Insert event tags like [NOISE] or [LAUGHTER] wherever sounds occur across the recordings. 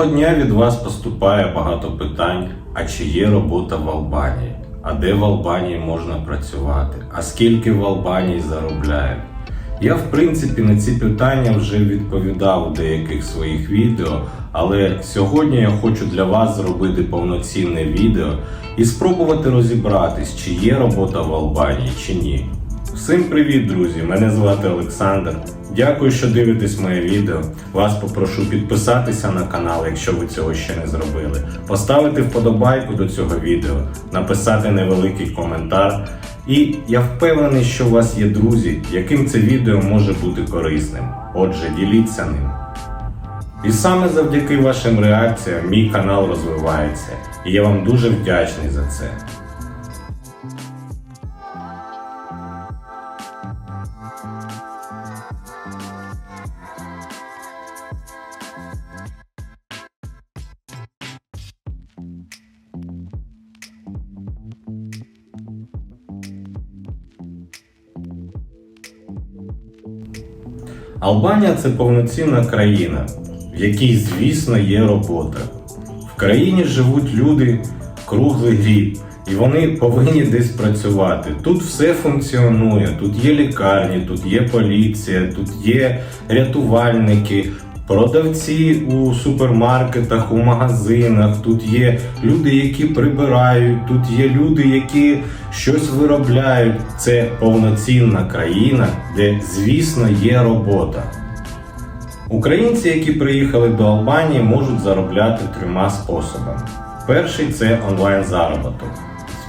Кожного дня від вас поступає багато питань, а чи є робота в Албанії? А де в Албанії можна працювати? А скільки в Албанії заробляють? Я, в принципі, на ці питання вже відповідав у деяких своїх відео, але сьогодні я хочу для вас зробити повноцінне відео і спробувати розібратись, чи є робота в Албанії, чи ні. Всім привіт, друзі! Мене звати Олександр. Дякую, що дивитесь моє відео. Вас попрошу підписатися на канал, якщо ви цього ще не зробили, поставити вподобайку до цього відео, написати невеликий коментар. І я впевнений, що у вас є друзі, яким це відео може бути корисним. Отже, діліться ним. І саме завдяки вашим реакціям мій канал розвивається, і я вам дуже вдячний за це. Албанія це повноцінна країна, в якій, звісно, є робота. В країні живуть люди круглий гріб, і вони повинні десь працювати. Тут все функціонує, тут є лікарні, тут є поліція, тут є рятувальники. Продавці у супермаркетах, у магазинах, тут є люди, які прибирають, тут є люди, які щось виробляють. Це повноцінна країна, де, звісно, є робота. Українці, які приїхали до Албанії, можуть заробляти трьома способами. Перший це онлайн заробіток.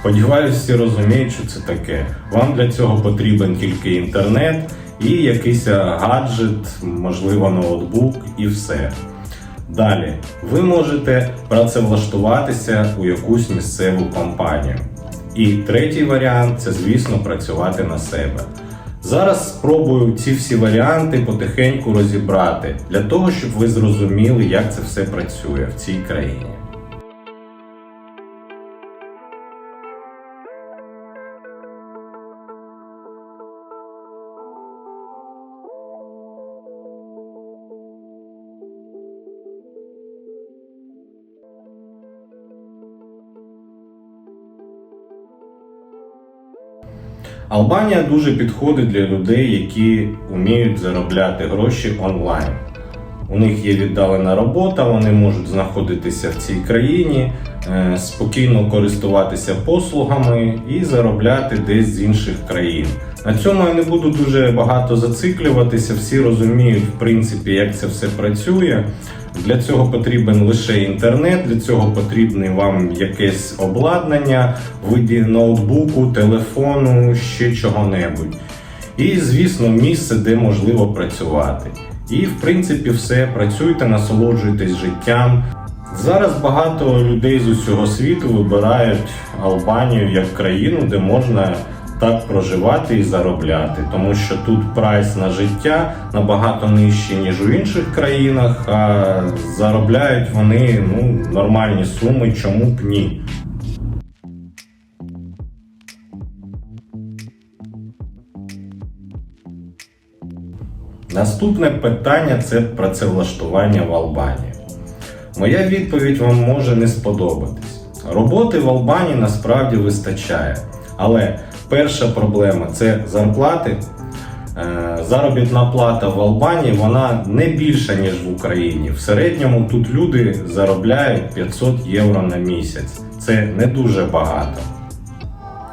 Сподіваюсь, всі розуміють, що це таке. Вам для цього потрібен тільки інтернет і якийсь гаджет, можливо, ноутбук і все. Далі, ви можете працевлаштуватися у якусь місцеву компанію. І третій варіант це, звісно, працювати на себе. Зараз спробую ці всі варіанти потихеньку розібрати для того, щоб ви зрозуміли, як це все працює в цій країні. Албанія дуже підходить для людей, які вміють заробляти гроші онлайн. У них є віддалена робота, вони можуть знаходитися в цій країні, е, спокійно користуватися послугами і заробляти десь з інших країн. На цьому я не буду дуже багато зациклюватися. Всі розуміють, в принципі, як це все працює. Для цього потрібен лише інтернет, для цього потрібне вам якесь обладнання в виді ноутбуку, телефону, ще чого-небудь. І, звісно, місце, де можливо працювати. І, в принципі, все. Працюйте, насолоджуйтесь життям. Зараз багато людей з усього світу вибирають Албанію як країну, де можна так проживати і заробляти, тому що тут прайс на життя набагато нижчий, ніж у інших країнах, а заробляють вони ну, нормальні суми, чому б ні. Наступне питання це працевлаштування в Албанії. Моя відповідь вам може не сподобатись. Роботи в Албанії насправді вистачає, але перша проблема це зарплати. Е, Заробітна плата в Албанії вона не більша, ніж в Україні. В середньому тут люди заробляють 500 євро на місяць. Це не дуже багато.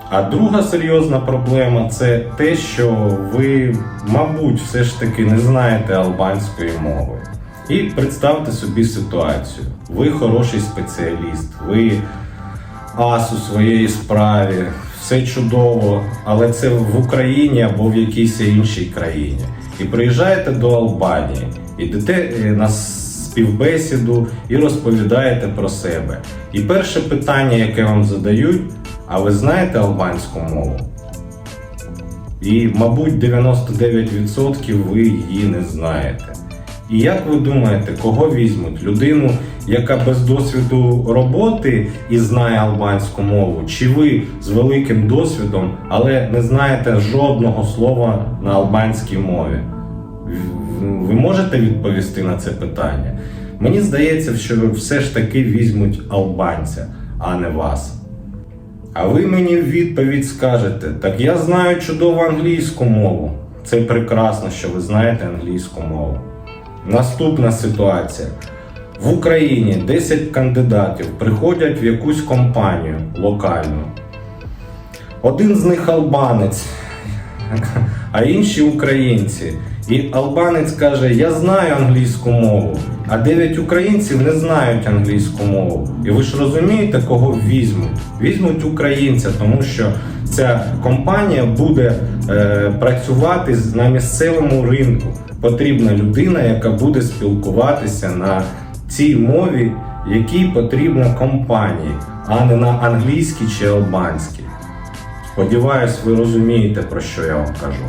А друга серйозна проблема це те, що ви, мабуть, все ж таки не знаєте албанської мови. І представте собі ситуацію. Ви хороший спеціаліст, ви ас у своєї справі, все чудово, але це в Україні або в якійсь іншій країні. І приїжджаєте до Албанії, ідете е, на співбесіду і розповідаєте про себе. І перше питання, яке вам задають, а ви знаєте албанську мову? І, мабуть, 99% ви її не знаєте. І як ви думаєте, кого візьмуть? Людину, яка без досвіду роботи і знає албанську мову, чи ви з великим досвідом, але не знаєте жодного слова на албанській мові? Ви можете відповісти на це питання? Мені здається, що все ж таки візьмуть албанця, а не вас. А ви мені в відповідь скажете: так я знаю чудово англійську мову. Це прекрасно, що ви знаєте англійську мову. Наступна ситуація. В Україні 10 кандидатів приходять в якусь компанію локальну. Один з них албанець, [LAUGHS] а інші українці. І албанець каже: Я знаю англійську мову, а 9 українців не знають англійську мову. І ви ж розумієте, кого візьмуть? Візьмуть українця, тому що ця компанія буде е, працювати на місцевому ринку. Потрібна людина, яка буде спілкуватися на цій мові, якій потрібна компанії, а не на англійській чи албанській. Сподіваюсь, ви розумієте, про що я вам кажу.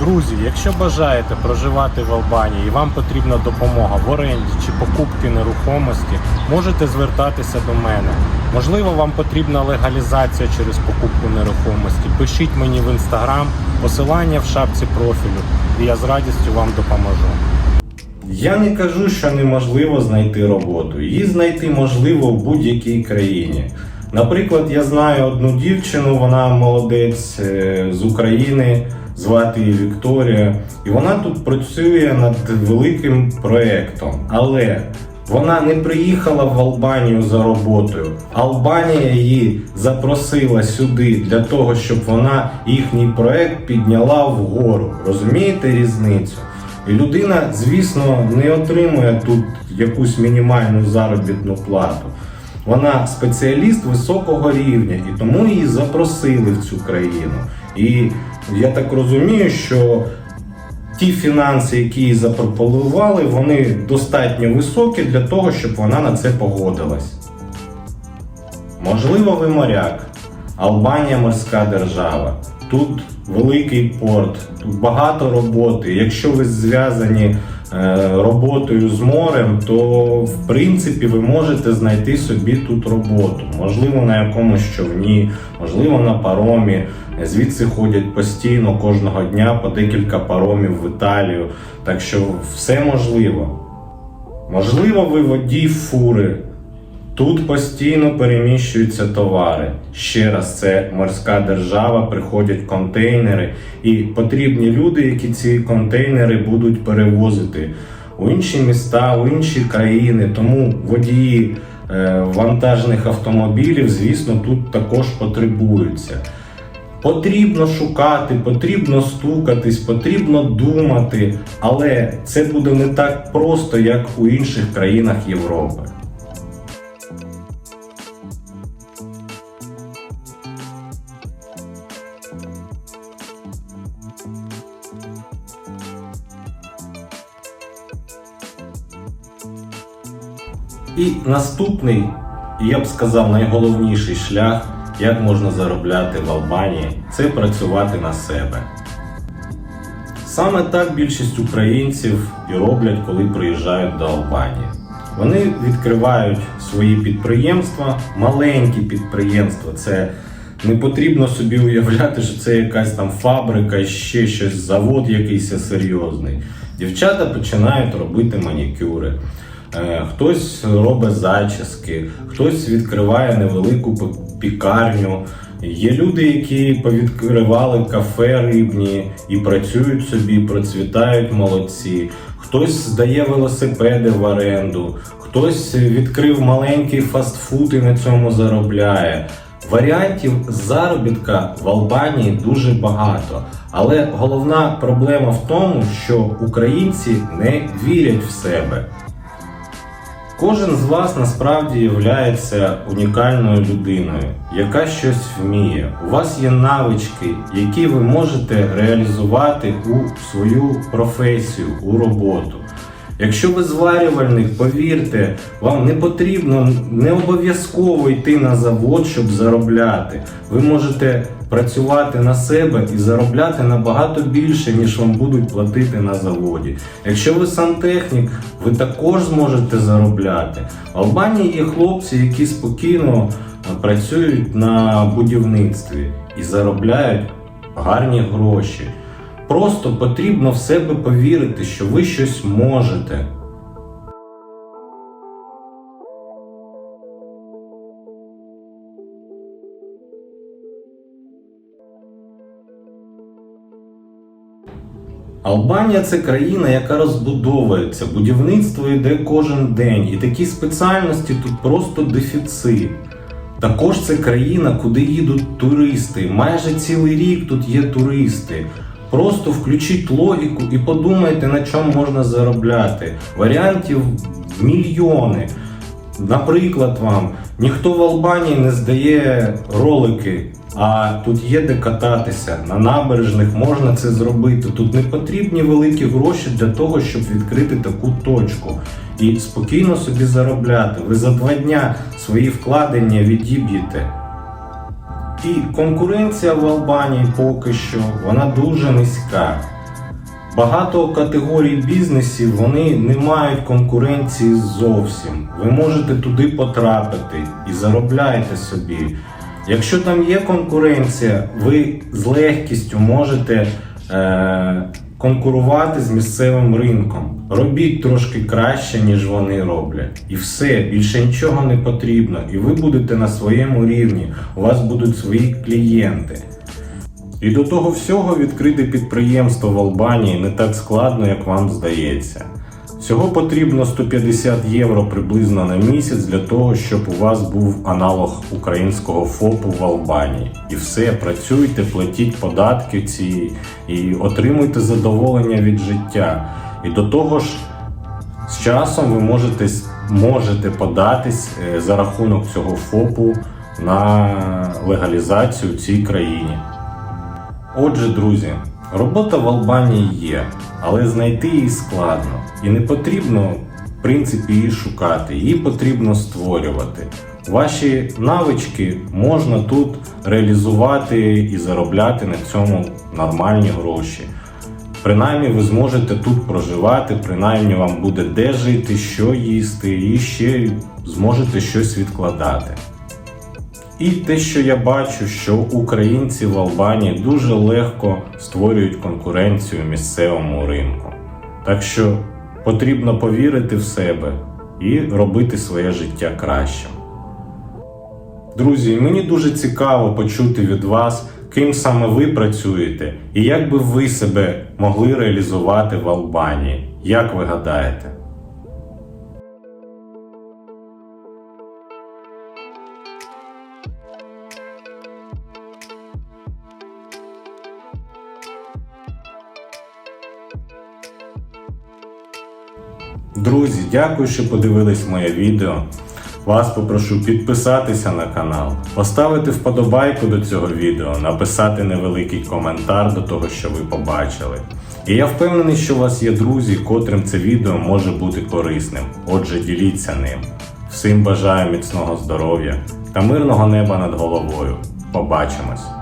Друзі, якщо бажаєте проживати в Албанії і вам потрібна допомога в оренді чи покупки нерухомості, можете звертатися до мене. Можливо, вам потрібна легалізація через покупку нерухомості. Пишіть мені в інстаграм, посилання в шапці профілю, і я з радістю вам допоможу. Я не кажу, що неможливо знайти роботу. Її знайти можливо в будь-якій країні. Наприклад, я знаю одну дівчину, вона молодець е, з України, звати її Вікторія, і вона тут працює над великим проєктом. Але вона не приїхала в Албанію за роботою. Албанія її запросила сюди для того, щоб вона їхній проєкт підняла вгору. Розумієте різницю? Людина, звісно, не отримує тут якусь мінімальну заробітну плату. Вона спеціаліст високого рівня, і тому її запросили в цю країну. І я так розумію, що ті фінанси, які їй запропонували, вони достатньо високі для того, щоб вона на це погодилась. Можливо, ви моряк. Албанія морська держава. Тут великий порт, тут багато роботи. Якщо ви зв'язані е, роботою з морем, то в принципі ви можете знайти собі тут роботу. Можливо, на якомусь човні, можливо, на паромі. Звідси ходять постійно кожного дня по декілька паромів в Італію. Так що все можливо. Можливо, ви водій фури. Тут постійно переміщуються товари. Ще раз, це морська держава, приходять контейнери, і потрібні люди, які ці контейнери будуть перевозити у інші міста, у інші країни. Тому водії е, вантажних автомобілів, звісно, тут також потребуються. Потрібно шукати, потрібно стукатись, потрібно думати, але це буде не так просто, як у інших країнах Європи. І наступний, я б сказав, найголовніший шлях, як можна заробляти в Албанії, це працювати на себе. Саме так більшість українців і роблять, коли приїжджають до Албанії. Вони відкривають свої підприємства, маленькі підприємства. Це не потрібно собі уявляти, що це якась там фабрика, ще щось, завод якийсь серйозний. Дівчата починають робити манікюри. Е, Хтось робить зачіски, хтось відкриває невелику пікарню. Є люди, які повідкривали кафе рибні і працюють собі, процвітають молодці. Хтось здає велосипеди в оренду, хтось відкрив маленький фастфуд і на цьому заробляє. Варіантів заробітка в Албанії дуже багато, але головна проблема в тому, що українці не вірять в себе. Кожен з вас насправді є унікальною людиною, яка щось вміє. У вас є навички, які ви можете реалізувати у свою професію, у роботу. Якщо ви зварювальник, повірте, вам не потрібно не обов'язково йти на завод, щоб заробляти. Ви можете працювати на себе і заробляти набагато більше, ніж вам будуть платити на заводі. Якщо ви сантехнік, ви також зможете заробляти. В Албанії є хлопці, які спокійно працюють на будівництві і заробляють гарні гроші. Просто потрібно в себе повірити, що ви щось можете. Албанія це країна, яка розбудовується, будівництво йде кожен день, і такі спеціальності тут просто дефіцит. Також це країна, куди їдуть туристи. Майже цілий рік тут є туристи. Просто включіть логіку і подумайте, на чому можна заробляти. Варіантів мільйони. Наприклад, вам ніхто в Албанії не здає ролики, а тут є де кататися. На набережних можна це зробити. Тут не потрібні великі гроші для того, щоб відкрити таку точку і спокійно собі заробляти. Ви за два дня свої вкладення відіб'єте. І конкуренція в Албанії поки що вона дуже низька. Багато категорій бізнесів вони не мають конкуренції зовсім. Ви можете туди потрапити і заробляєте собі. Якщо там є конкуренція, ви з легкістю можете е, конкурувати з місцевим ринком. Робіть трошки краще, ніж вони роблять. І все, більше нічого не потрібно. І ви будете на своєму рівні. У вас будуть свої клієнти. І до того всього відкрити підприємство в Албанії не так складно, як вам здається. Всього потрібно 150 євро приблизно на місяць для того, щоб у вас був аналог українського ФОПу в Албанії. І все, працюйте, платіть податки ці і отримуйте задоволення від життя. І до того ж, з часом ви можете, можете податись е, за рахунок цього ФОПу на легалізацію в цій країні. Отже, друзі, робота в Албанії є, але знайти її складно. І не потрібно, в принципі, її шукати, її потрібно створювати. Ваші навички можна тут реалізувати і заробляти на цьому нормальні гроші. Принаймні ви зможете тут проживати, принаймні вам буде де жити, що їсти, і ще зможете щось відкладати. І те, що я бачу, що українці в Албанії дуже легко створюють конкуренцію місцевому ринку. Так що потрібно повірити в себе і робити своє життя кращим. Друзі, мені дуже цікаво почути від вас, ким саме ви працюєте і як би ви себе могли реалізувати в Албанії. Як ви гадаєте? Друзі, дякую, що подивились моє відео. Вас попрошу підписатися на канал, поставити вподобайку до цього відео, написати невеликий коментар до того, що ви побачили. І я впевнений, що у вас є друзі, котрим це відео може бути корисним. Отже, діліться ним. Всім бажаю міцного здоров'я та мирного неба над головою. Побачимось!